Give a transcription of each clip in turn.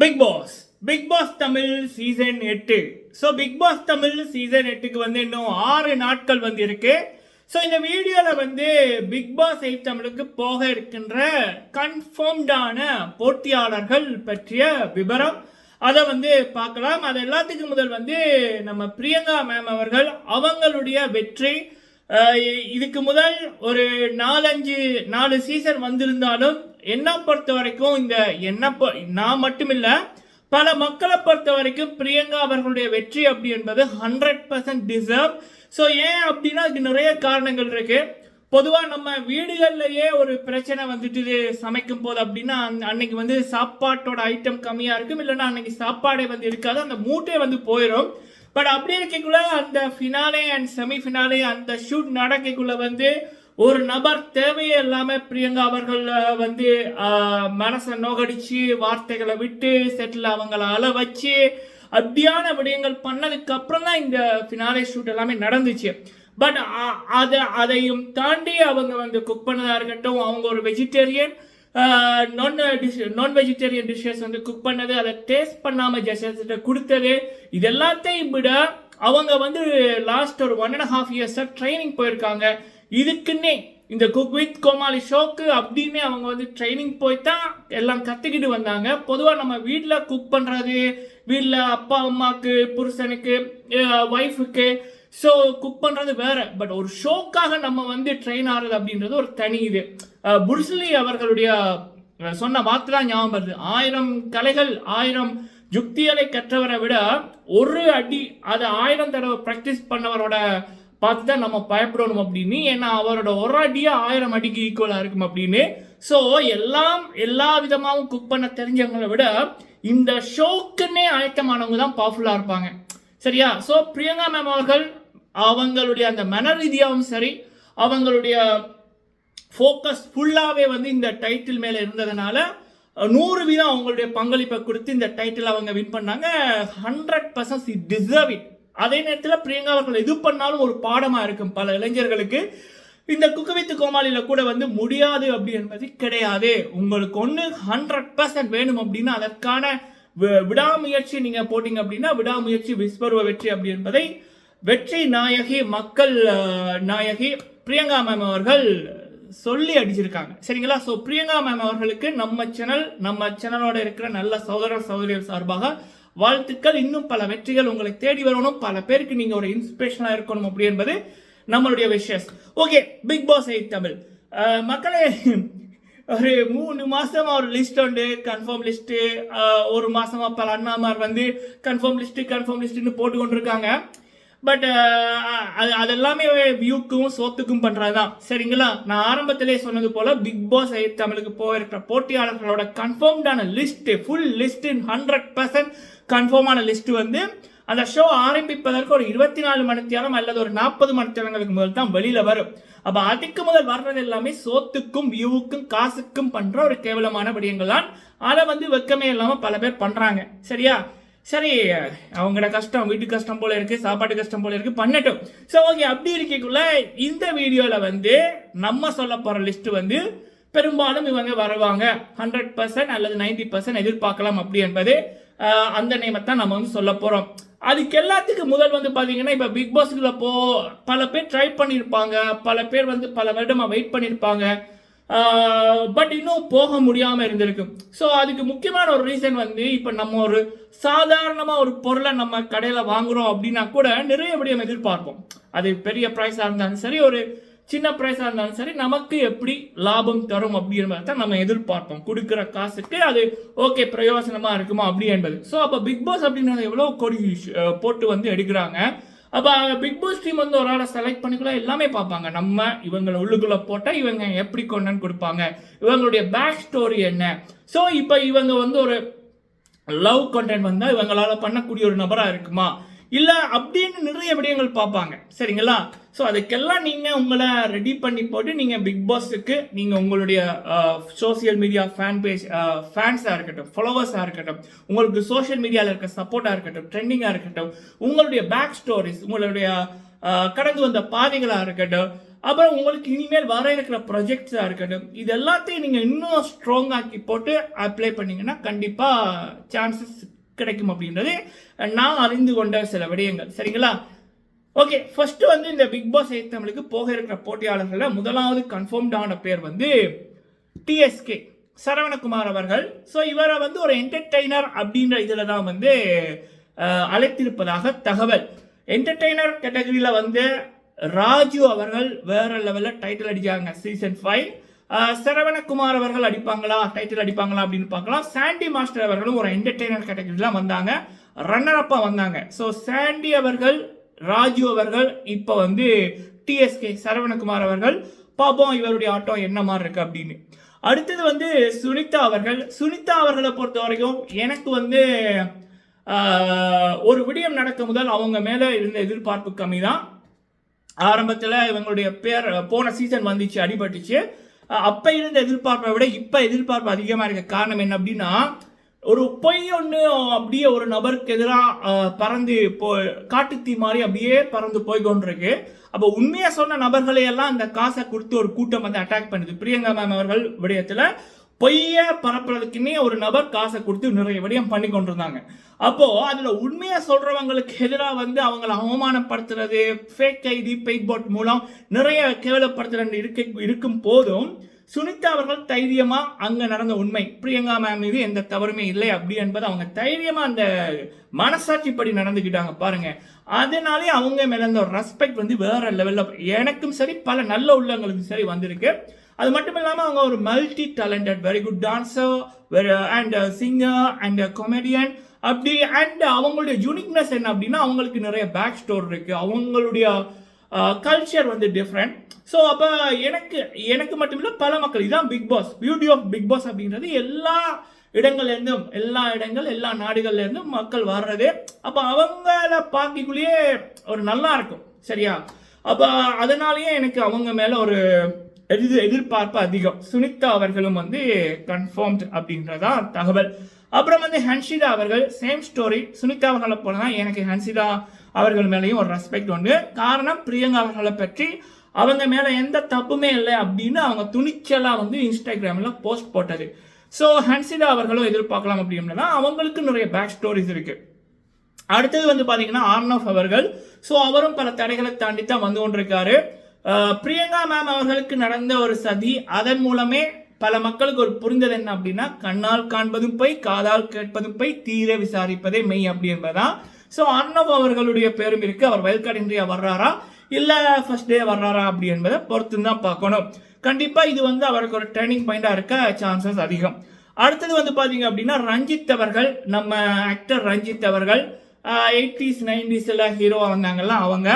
Bigg Boss Bigg Boss Tamil season எட்டு so Bigg Boss Tamil season எட்டுக்கு வந்து இன்னும் ஆறு நாட்கள் வந்து இருக்கு. ஸோ இந்த வீடியோவில் வந்து பிக் பாஸ் எயிட் தமிழுக்கு போக இருக்கின்ற கன்ஃபார்ம்டான போட்டியாளர்கள் பற்றிய விவரம் அதை வந்து பார்க்கலாம். அது எல்லாத்துக்கும் முதல் வந்து நம்ம பிரியங்கா மேம் அவர்கள் அவங்களுடைய வெற்றி. இதுக்கு முதல் ஒரு நாலஞ்சு நாலு சீசன் வந்திருந்தாலும் என்ன பொறுத்த வரைக்கும் இந்த என்ன நான் மட்டுமில்லை பல மக்களை பொறுத்த வரைக்கும் பிரியங்கா அவர்களுடைய வெற்றி அப்படி என்பது ஹண்ட்ரட் பர்சன்ட் டிசர்வ் ஸோ ஏன் அப்படின்னா அதுக்கு நிறைய காரணங்கள் இருக்கு. பொதுவாக நம்ம வீடுகள்லையே ஒரு பிரச்சனை வந்துட்டு சமைக்கும் போது அப்படின்னா அந் அன்னைக்கு வந்து சாப்பாட்டோட ஐட்டம் கம்மியாக இருக்கும் இல்லைன்னா அன்னைக்கு சாப்பாடே வந்து இருக்காது அந்த மூட்டே வந்து போயிடும் பட் அப்படி இருக்கக்குள்ள அந்த ஃபினாலே அண்ட் செமி ஃபினாலே அந்த ஷூட் நடக்கக்குள்ள வந்து ஒரு நபர் தேவையே பிரியங்கா அவர்கள் வந்து மனசை நோகடிச்சு வார்த்தைகளை விட்டு செட்டில் அவங்கள அள வச்சு அப்படியான விடயங்கள் பண்ணதுக்கு அப்புறம் தான் இந்த ஃபினாலே ஷூட் எல்லாமே நடந்துச்சு. பட் அதை அதையும் தாண்டி அவங்க வந்து குக் பண்ணதாக இருக்கட்டும் அவங்க ஒரு வெஜிடேரியன் நான் டிஷ் நான் வெஜிடேரியன் டிஷ்ஷஸ் வந்து குக் பண்ணது அதை டேஸ்ட் பண்ணாமல் ஜஸ்ட் கொடுத்தது இது எல்லாத்தையும் விட அவங்க வந்து லாஸ்ட் ஒரு ஒன் அண்ட் ஹாஃப் இயர்ஸாக ட்ரைனிங் போயிருக்காங்க. இதுக்குன்னே இந்த குக் வித் கோமாளி ஷோக்கு அப்படின்னு அவங்க வந்து ட்ரைனிங் போய் தான் எல்லாம் கற்றுக்கிட்டு வந்தாங்க. பொதுவாக நம்ம வீட்டில் குக் பண்ணுறது வீட்டில் அப்பா அம்மாவுக்கு புருஷனுக்கு ஒய்ஃபுக்கு ஸோ குக் பண்ணுறது வேறு. பட் ஒரு ஷோக்காக நம்ம வந்து ட்ரெயின் ஆகிறது அப்படின்றது ஒரு தனி இது. புருஷ்லி அவர்களுடைய சொன்ன வார்த்தை தான் ஞாபகம் வருது. ஆயிரம் கலைகள் ஆயிரம் யுக்திகளை கற்றவரை விட ஒரு அடி அதை ஆயிரம் தடவை ப்ராக்டிஸ் பண்ணவரோட பார்த்து தான் நம்ம பயப்படணும் அப்படின்னு. ஏன்னா அவரோட ஒரு அடியே ஆயிரம் அடிக்கு ஈக்குவலாக இருக்கும் அப்படின்னு. ஸோ எல்லாம் எல்லா விதமாகவும் குக் பண்ண தெரிஞ்சவங்களை விட இந்த ஷோக்குன்னே ஆயத்தமானவங்க தான் பவர்ஃபுல்லாக இருப்பாங்க. சரியா? ஸோ பிரியங்கா மேம் அவர்கள் அவங்களுடைய அந்த மன ரீதியாகவும் சரி அவங்களுடைய ஃபோக்கஸ் ஃபுல்லாகவே வந்து இந்த டைட்டில் மேலே இருந்ததுனால நூறு வீதம் அவங்களுடைய பங்களிப்பை கொடுத்து இந்த டைட்டில் அவங்க வின் பண்ணாங்க. ஹண்ட்ரட் பர்சன்ட் டிசர்வ் இட் அதே நேரத்தில் பிரியங்கா அவர்கள் எது பண்ணாலும் ஒரு பாடமாக இருக்கும். பல இளைஞர்களுக்கு இந்த குக்கவித்து கோமாளியில் கூட வந்து முடியாது அப்படி என்பது கிடையாது. உங்களுக்கு ஒன்று ஹண்ட்ரட் பர்சன்ட் வேணும் அப்படின்னா அதற்கான வி- விடாமுயற்சி நீங்கள் போட்டிங்க அப்படின்னா விடாமுயற்சி விஸ்வருவ வெற்றி அப்படி என்பதை வெற்றி நாயகி மக்கள் நாயகி பிரியங்கா மேம் அவர்கள் சொல்லி அடிச்சிருக்காங்க. சரிங்களா? ஸோ பிரியங்கா மேம் அவர்களுக்கு நம்ம சேனல் நம்ம சேனலோட இருக்கிற நல்ல சகோதர சகோதரிகள் சார்பாக வாழ்த்துக்கள். இன்னும் பல வெற்றிகள் உங்களை தேடி வரணும். பல பேருக்கு நீங்க ஒரு இன்ஸ்பிரேஷனாக இருக்கணும் அப்படி என்பது நம்மளுடைய wishes okay Bigg Boss eight Tamil மக்களே ஒரு மூணு மாசமா ஒரு லிஸ்ட் உண்டு. கன்ஃபார்ம் லிஸ்ட் ஒரு மாசமா பல அண்ணாமார் வந்து கன்ஃபார்ம் லிஸ்ட் கன்ஃபார்ம் லிஸ்ட்னு போட்டு கொண்டிருக்காங்க. பட் அது அது எல்லாமே வியூக்கும் சோத்துக்கும் பண்ணுறது தான் சரிங்களா? நான் ஆரம்பத்திலே சொன்னது போல் பிக் பாஸ் தமிழுக்கு போயிருக்கிற போட்டியாளர்களோட கன்ஃபார்ம்டான list full list hundred percent கன்ஃபார்மான list வந்து அந்த ஷோ ஆரம்பிப்பதற்கு ஒரு இருபத்தி நாலு மணித்தியாலம் அல்லது ஒரு நாற்பது மணித்தியாலங்களுக்கு முதல் தான் வெளியில வரும். அப்ப அதுக்கு முதல் வர்றது எல்லாமே சோத்துக்கும் வியூவுக்கும் காசுக்கும் பண்ற ஒரு கேவலமான விடயங்கள் தான் அதை வந்து வெக்கமே இல்லாம பல பேர் பண்றாங்க. சரியா? சரி அவங்களோட கஷ்டம் வீட்டு கஷ்டம் போல இருக்கு சாப்பாட்டு கஷ்டம் போல இருக்கு பண்ணட்டும். ஸோ ஓகே அப்படி இருக்கக்குள்ள இந்த வீடியோவில் வந்து நம்ம சொல்ல போகிற லிஸ்ட் வந்து பெரும்பாலும் இவங்க வருவாங்க. ஹண்ட்ரட் பர்சன்ட் அல்லது நைன்டி பர்சன்ட் எதிர்பார்க்கலாம் அப்படி என்பது அந்த நேமை தான் நம்ம வந்து சொல்ல போகிறோம் அதுக்கு எல்லாத்துக்கும் முதல் வந்து பார்த்தீங்கன்னா இப்போ பிக் பாஸ்க்குள்ள போ பல பேர் ட்ரை பண்ணியிருப்பாங்க பல பேர் வந்து பல வருடமாக வெயிட் பண்ணியிருப்பாங்க பட் இன்னும் போக முடியாமல் இருந்திருக்கு. ஸோ அதுக்கு முக்கியமான ஒரு ரீசன் வந்து இப்போ நம்ம ஒரு சாதாரணமாக ஒரு பொருளை நம்ம கடையில் வாங்குறோம் அப்படின்னா கூட நிறைய விடயம் எதிர்பார்ப்போம். அது பெரிய ப்ரைஸாக இருந்தாலும் சரி ஒரு சின்ன ப்ரைஸாக இருந்தாலும் சரி நமக்கு எப்படி லாபம் தரும் அப்படின்றத தான் நம்ம எதிர்பார்ப்போம். கொடுக்குற காசுக்கு அது ஓகே பிரயோசனமாக இருக்குமா அப்படி என்பது. ஸோ அப்போ பிக் பாஸ் அப்படின்றது எவ்வளோ கொடி போட்டு வந்து எடுக்கிறாங்க. அப்போ பிக் பாஸ் டீம் வந்து ஒரு ஆளை செலக்ட் பண்ணிக்கலாம் எல்லாமே பார்ப்பாங்க. நம்ம இவங்களை உள்ளுக்குள்ளே போட்டால் இவங்க எப்படி கொண்டாந்து கொடுப்பாங்க? இவங்களுடைய பேக் ஸ்டோரி என்ன? ஸோ இப்போ இவங்க வந்து ஒரு லவ் கண்டென்ட் வந்தால் இவங்களால் பண்ணக்கூடிய ஒரு நபராக இருக்குமா? இல்லை அப்படின்னு நிறைய விடயங்கள் பார்ப்பாங்க. சரிங்களா? ஸோ அதுக்கெல்லாம் நீங்கள் உங்களை ரெடி பண்ணி போட்டு நீங்கள் பிக் பாஸுக்கு நீங்கள் உங்களுடைய சோஷியல் மீடியா ஃபேன் பேஜ் ஃபேன்ஸாக இருக்கட்டும் ஃபாலோவர்ஸாக இருக்கட்டும் உங்களுக்கு சோஷியல் மீடியாவில் இருக்க சப்போர்ட்டாக இருக்கட்டும் ட்ரெண்டிங்காக இருக்கட்டும் உங்களுடைய பேக் ஸ்டோரிஸ் உங்களுடைய கடந்து வந்த பாதைகளாக இருக்கட்டும் அப்புறம் உங்களுக்கு இனிமேல் வர இருக்கிற ப்ரொஜெக்ட்ஸாக இருக்கட்டும் இது எல்லாத்தையும் நீங்கள் இன்னும் ஸ்ட்ராங் ஆக்கி போட்டு அப்ளை பண்ணிங்கன்னா கண்டிப்பாக சான்சஸ் கிடைக்கும் அப்படின்றது நான் அறிந்து கொண்ட சில விடயங்கள். சரிங்களா? ஓகே ஃபர்ஸ்ட் வந்து இந்த பிக் பாஸ் தமிழுக்கு போக இருக்கிற போட்டியாளர்களில் முதலாவது கன்ஃபார்ம்ட் ஆன பேர் வந்து டிஎஸ்கே சரவணகுமார் அவர்கள். ஸோ இவரை வந்து ஒரு என்டர்டெய்னர் அப்படின்ற இதில் தான் வந்து அழைத்திருப்பதாக தகவல். என்டர்டெய்னர் கேட்டகரியில் வந்து ராஜு அவர்கள் வேற லெவலில் டைட்டில் அடிச்சாங்க சீசன் ஃபைவ் சரவணகுமார் அவர்கள் அடிப்பாங்களா? டைட்டில் அடிப்பாங்களா அப்படின்னு பார்க்கலாம். சாண்டி மாஸ்டர் அவர்களும் ஒரு என்டர்டெய்னர் கேட்டகரியில் வந்தாங்க. ரன்னர் அப்பா வந்தாங்க. ஸோ சாண்டி அவர்கள் ராஜு அவர்கள் இப்போ வந்து டிஎஸ்கே சரவணகுமார் அவர்கள் பார்ப்போம் இவருடைய ஆட்டம் என்ன மாதிரி இருக்கு அப்படின்னு. அடுத்தது வந்து சுனிதா அவர்கள். சுனிதா அவர்களை பொறுத்த வரைக்கும் எனக்கு வந்து ஒரு விடயம் நடக்கும் முதல் அவங்க மேலே இருந்த எதிர்பார்ப்பு கம்மி தான் ஆரம்பத்தில் இவங்களுடைய பேர் போன சீசன் வந்துச்சு அடிபட்டுச்சு. அப்போ இருந்த எதிர்பார்ப்பை விட இப்போ எதிர்பார்ப்பு அதிகமாக இருக்க காரணம் என்ன அப்படின்னா ஒரு பொய் ஒன்று அப்படியே ஒரு நபருக்கு எதிராக பறந்து போ காட்டுத்தீ மாதிரி அப்படியே பறந்து போய் கொண்டிருக்கு. அப்போ உண்மையை சொன்ன நபர்களையெல்லாம் அந்த காசை கொடுத்து ஒரு கூட்டம் வந்து அட்டாக் பண்ணுது. பிரியங்கா மேம் அவர்கள் விடயத்தில் பொய்ய பரப்புறதுக்குன்னே ஒரு நபர் காசை கொடுத்து நிறைய விடயம் பண்ணி கொண்டிருந்தாங்க. அப்போ அதுல உண்மையா சொல்றவங்களுக்கு எதிராக வந்து அவங்களை அவமானப்படுத்துறது ஃபேக் ஐடி பெயிட் போட் மூலம் நிறைய கேவலப்படுத்துறது இருக்க இருக்கும் போதும் சுனிதா அவர்கள் தைரியமா அங்க நடந்த உண்மை. பிரியங்கா மேம் மீது எந்த தவறுமே இல்லை அப்படி என்பது அவங்க தைரியமா அந்த மனசாட்சிப்படி நடந்துக்கிட்டாங்க பாருங்க. அதனாலே அவங்க மேல அந்த ரெஸ்பெக்ட் வந்து வேற லெவல்ல எனக்கும் சரி பல நல்ல உள்ளங்களுக்கும் சரி வந்திருக்கு. அது மட்டும் இல்லாமல் அவங்க ஒரு multi talented very good dancer very and singer and comedian அப்படி அண்ட் அவங்களுடைய யூனிக்னஸ் என்ன அப்படின்னா அவங்களுக்கு நிறைய பேக் ஸ்டோர் இருக்குது அவங்களுடைய uh, கல்ச்சர் வந்து டிஃப்ரெண்ட் ஸோ அப்போ எனக்கு எனக்கு மட்டும் இல்லை பல மக்கள் இதுதான் Bigg Boss beauty of Bigg Boss அப்படின்றது எல்லா இடங்கள்லேருந்தும் எல்லா இடங்கள் எல்லா நாடுகள்லேருந்தும் மக்கள் வர்றது. அப்போ அவங்கள பார்க்கக்குள்ளேயே ஒரு நல்லா இருக்கும் சரியா? அப்போ அதனாலேயே எனக்கு அவங்க மேலே ஒரு எதிர் எதிர்பார்ப்பு அதிகம். சுனிதா அவர்களும் வந்து கன்ஃபார்ம்ட் அப்படின்றதா தகவல். அப்புறம் வந்து ஹன்ஷிதா அவர்கள் சேம் ஸ்டோரி சுனிதா அவர்களை போல தான் எனக்கு ஹன்ஷிதா அவர்கள் மேலேயும் ஒரு ரெஸ்பெக்ட் உண்டு. காரணம் பிரியங்கா அவர்களை பற்றி அவங்க மேலே எந்த தப்புமே இல்லை அப்படின்னு அவங்க துணிச்சலாக வந்து இன்ஸ்டாகிராமில் போஸ்ட் போட்டது. ஸோ ஹன்சிதா அவர்களும் எதிர்பார்க்கலாம் அப்படின்னா அவங்களுக்கு நிறைய பேக் ஸ்டோரிஸ் இருக்கு. அடுத்தது வந்து பார்த்தீங்கன்னா ஆர்னவ் அவர்கள். ஸோ அவரும் பல தடைகளை தாண்டி தான் வந்து கொண்டிருக்காரு. பிரியங்கா மேம் அவர்களுக்கு நடந்த ஒரு சதி அதன் மூலமே பல மக்களுக்கு ஒரு புரிந்தது என்ன அப்படின்னா கண்ணால் காண்பதும் போய் காதால் கேட்பதும் போய் தீர விசாரிப்பதே மெய் அப்படி என்பதுதான். ஸோ அர்ணவ் அவர்களுடைய பேரும் இருக்கு. அவர் வயல்காடின்றியா வர்றாரா? இல்லை ஃபர்ஸ்ட் டே வர்றாரா அப்படி என்பதை பொறுத்து தான் பார்க்கணும். கண்டிப்பாக இது வந்து அவருக்கு ஒரு டேர்னிங் பாயிண்ட்டாக இருக்க சான்சஸ் அதிகம். அடுத்தது வந்து பார்த்தீங்க அப்படின்னா ரஞ்சித் அவர்கள் நம்ம ஆக்டர் ரஞ்சித் அவர்கள் எயிட்டிஸ் நைன்டிஸ்ல ஹீரோவாக வந்தாங்கல்ல அவங்க.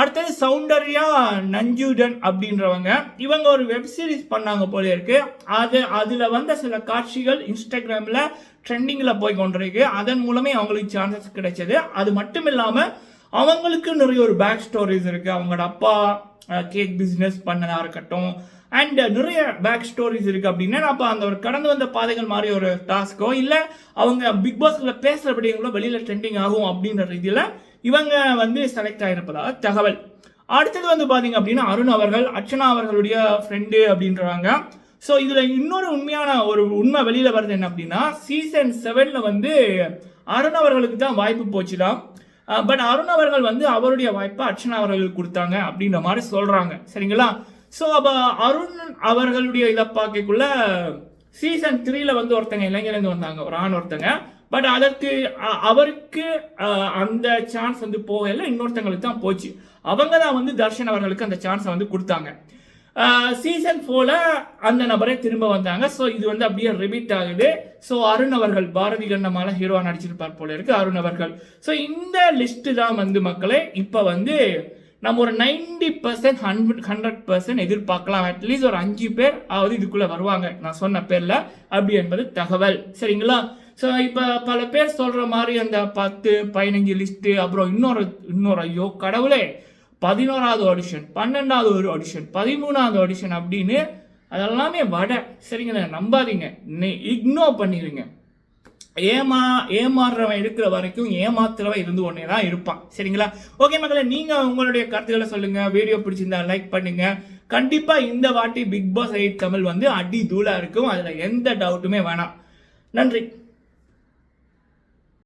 அடுத்தது சவுண்டர்யா நஞ்சுடன் அப்படின்றவங்க. இவங்க ஒரு வெப் சீரிஸ் பண்ணாங்க போல இருக்கு. அது அதில் வந்த சில காட்சிகள் இன்ஸ்டாகிராமில் ட்ரெண்டிங்கில் போய் கொண்டிருக்கு. அதன் மூலமே அவங்களுக்கு சான்சஸ் கிடைச்சது. அது மட்டும் இல்லாமல் அவங்களுக்கு நிறைய ஒரு பேக் ஸ்டோரிஸ் இருக்குது அவங்களோட அப்பா கேக் பிஸ்னஸ் பண்ணதாக இருக்கட்டும். அண்ட் நிறைய பேக் ஸ்டோரிஸ் இருக்குது அப்படின்னா. அப்போ அந்த ஒரு கடந்து வந்த பாதைகள் மாதிரி ஒரு டாஸ்க்கோ இல்லை அவங்க பிக் பாஸில் பேசுற விடயங்களோ வெளியில் ட்ரெண்டிங் ஆகும் அப்படின்ற ரீதியில் இவங்க வந்து செலக்ட் ஆகிருப்பதாக தகவல். அடுத்தது வந்து பார்த்தீங்க அப்படின்னா அருண் அவர்கள் அர்ச்சனா அவர்களுடைய ஃப்ரெண்டு அப்படின்றாங்க. ஸோ இதில் இன்னொரு உண்மையான ஒரு உண்மை வெளியில் வருது என்ன அப்படின்னா சீசன் செவனில் வந்து அருண் அவர்களுக்கு தான் வாய்ப்பு போச்சுதான் பட் அருண் அவர்கள் வந்து அவருடைய வாய்ப்பை அர்ச்சனா அவர்களுக்கு கொடுத்தாங்க அப்படின்ற மாதிரி சொல்கிறாங்க சரிங்களா? ஸோ அப்போ அருண் அவர்களுடைய இதை பார்க்கக்குள்ள சீசன் த்ரீல வந்து ஒருத்தங்க இளைஞர்லேருந்து வந்தாங்க. ஒரு ஆண் ஒருத்தங்க. பட் அதற்கு அ- அவருக்கு அந்த சான்ஸ் வந்து போகல. இன்னொருத்தங்களுக்கு தான் போச்சு. அவங்க தான் வந்து தர்ஷன் அவர்களுக்கு அந்த சான்ஸை வந்து கொடுத்தாங்க. சீசன் ஃபோரில் அந்த நபரே திரும்ப வந்தாங்க. ஸோ இது வந்து அப்படியே ரிபீட் ஆகுது. ஸோ அருண் அவர்கள் பாரதி கண்ணமால ஹீரோவாக நடிச்சிருப்பார் போல இருக்கு அருண் அவர்கள். ஸோ இந்த லிஸ்ட்டு தான் வந்து மக்களே இப்போ வந்து நம்ம ஒரு ninety percent hundred hundred percent எதிர்பார்க்கலாம். அட்லீஸ்ட் ஒரு அஞ்சு பேர் ஆவது இதுக்குள்ளே வருவாங்க. நான் சொன்ன பேரில். அப்படி என்பது தகவல். சரிங்களா? ஸோ இப்போ பல பேர் சொல்கிற மாதிரி அந்த பத்து பதினஞ்சு லிஸ்ட்டு அப்புறம் இன்னொரு இன்னொரு ஐயோ கடவுளே பதினோராவது ஆடிஷன் பன்னெண்டாவது ஒரு ஆடிஷன் பதிமூணாவது ஆடிஷன் அப்படின்னு அதெல்லாமே வடை. சரிங்களா? நம்பாதீங்க. இக்னோர் பண்ணிடுங்க. ஏமா ஏமாறுறவன் இருக்கிற வரைக்கும் ஏமாத்துறவன் இருந்து ஒன்னே தான் இருப்பான். சரிங்களா? ஓகே மக்களே நீங்கள் உங்களுடைய கருத்துக்களை சொல்லுங்கள் வீடியோ பிடிச்சிருந்தா லைக் பண்ணுங்கள் கண்டிப்பாக இந்த வாட்டி பிக் பாஸ் எயிட் தமிழ் வந்து அடி தூளாக இருக்கும். அதில் எந்த டவுட்டுமே வேணாம். நன்றி.